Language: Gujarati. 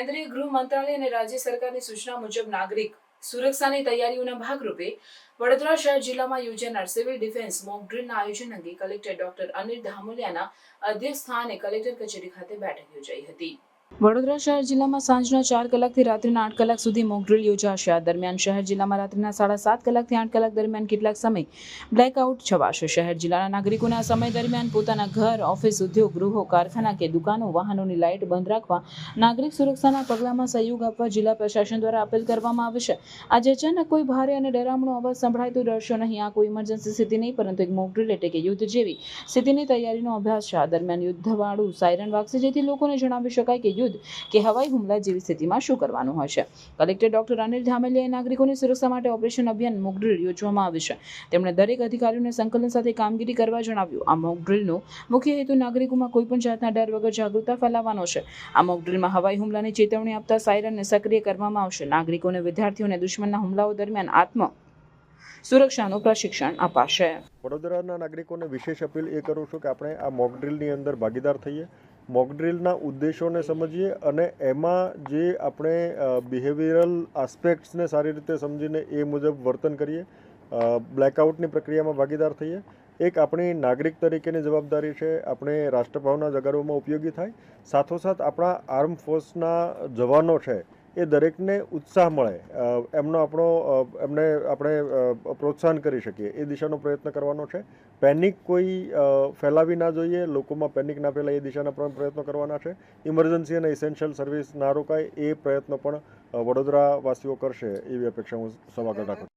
કેન્દ્રીય ગૃહ મંત્રાલય અને રાજ્ય સરકારની સૂચના મુજબ નાગરિક સુરક્ષાની તૈયારીઓના ભાગરૂપે વડોદરા શહેર જિલ્લામાં યોજાનાર સિવિલ ડિફેન્સ મોક ડ્રીલના આયોજન અંગે કલેક્ટર ડોક્ટર અનિલ ધામોલિયાના અધ્યક્ષસ્થાને કલેક્ટર કચેરી ખાતે બેઠક યોજાઈ હતી. વડોદરા શહેર જિલ્લામાં સાંજના ચાર કલાકથી રાત્રિના આઠ કલાક સુધી મોક યોજાશે. આ દરમિયાન શહેર જિલ્લામાં રાત્રિના સાડા સાત કલાકથી આઠ કલાક દરમિયાન કેટલાક સમય બ્લેકઆઉટ છવાશે. શહેર જિલ્લાના નાગરિકોને સમય દરમિયાન પોતાના ઘર, ઓફિસ, ઉદ્યોગ, ગૃહો, કારખાના કે દુકાનો, વાહનોની લાઇટ બંધ રાખવા, નાગરિક સુરક્ષાના પગલામાં સહયોગ આપવા જિલ્લા પ્રશાસન દ્વારા અપીલ કરવામાં આવશે આજે અચાનક કોઈ ભારે અને ડરામણો અવાજ સંભળાય તો ડરશો નહીં. આ કોઈ ઇમરજન્સી સ્થિતિ નહીં, પરંતુ એક મોક એટલે કે યુદ્ધ જેવી સ્થિતિની તૈયારીનો અભ્યાસ છે. આ દરમિયાન યુદ્ધવાળું સાયરન વાગશે, જેથી લોકોને જણાવી શકાય કે યુદ્ધ કે હવાઈ હુમલા જેવી સ્થિતિમાં શું કરવાનું હોય છે કલેક્ટર ડોક્ટર અનિલ ધામેલિયાએ નાગરિકોની સુરક્ષા માટે ઓપરેશન અભિયાન મોકડ્રીલ યોજવામાં આવ્યું છે. તેમણે દરેક અધિકારીઓને સંકલન સાથે કામગીરી કરવા જણાવ્યું. આ મોકડ્રીલનો મુખ્ય હેતુ નાગરિકોમાં કોઈપણ જાતના ડર વગર જાગૃતતા ફેલાવવાનો છે. આ મોકડ્રીલમાં હવાઈ હુમલાની ચેતવણી આપતા સાયરનને સક્રિય કરવામાં આવશે. નાગરિકોને વિદ્યાર્થીઓને દુશ્મનના હુમલાઓ દરમિયાન આત્મ સુરક્ષાનું પ્રશિક્ષણ અપાશે. વડોદરાના નાગરિકોને વિશેષ અપીલ એ કરું છું કે આપણે આ મોકડ્રીલની અંદર ભાગીદાર થઈએ. મોક ડ્રીલના ઉદ્દેશોને સમજીએ અને એમાં જે આપણે બિહેવિયરલ આસ્પેક્ટ્સને સારી રીતે સમજીને એ મુજબ વર્તન કરીએ બ્લેકઆઉટની પ્રક્રિયામાં ભાગીદાર થઈએ. એક આપણી નાગરિક તરીકેની જવાબદારી છે, આપણે રાષ્ટ્રભાવના જગાડવામાં ઉપયોગી થાય. સાથોસાથ આપણા આર્મ ફોર્સના જવાનો છે એ દરેકને ઉત્સાહ મળે. એમનો આપણો એમને આપણે પ્રોત્સાહન કરી શકીએ. એ દિશાનો પ્રયત્ન કરવાનો છે. પેનિક કોઈ ફેલાવી ના જોઈએ. લોકોમાં પેનિક ના ફેલાય એ દિશાના પણ પ્રયત્નો કરવાના છે. ઇમરજન્સી અને ઇસેન્શિયલ સર્વિસ ના રોકાય એ પ્રયત્નો પણ વડોદરાવાસીઓ કરશે. એવી અપેક્ષા હું સવાગત રાખું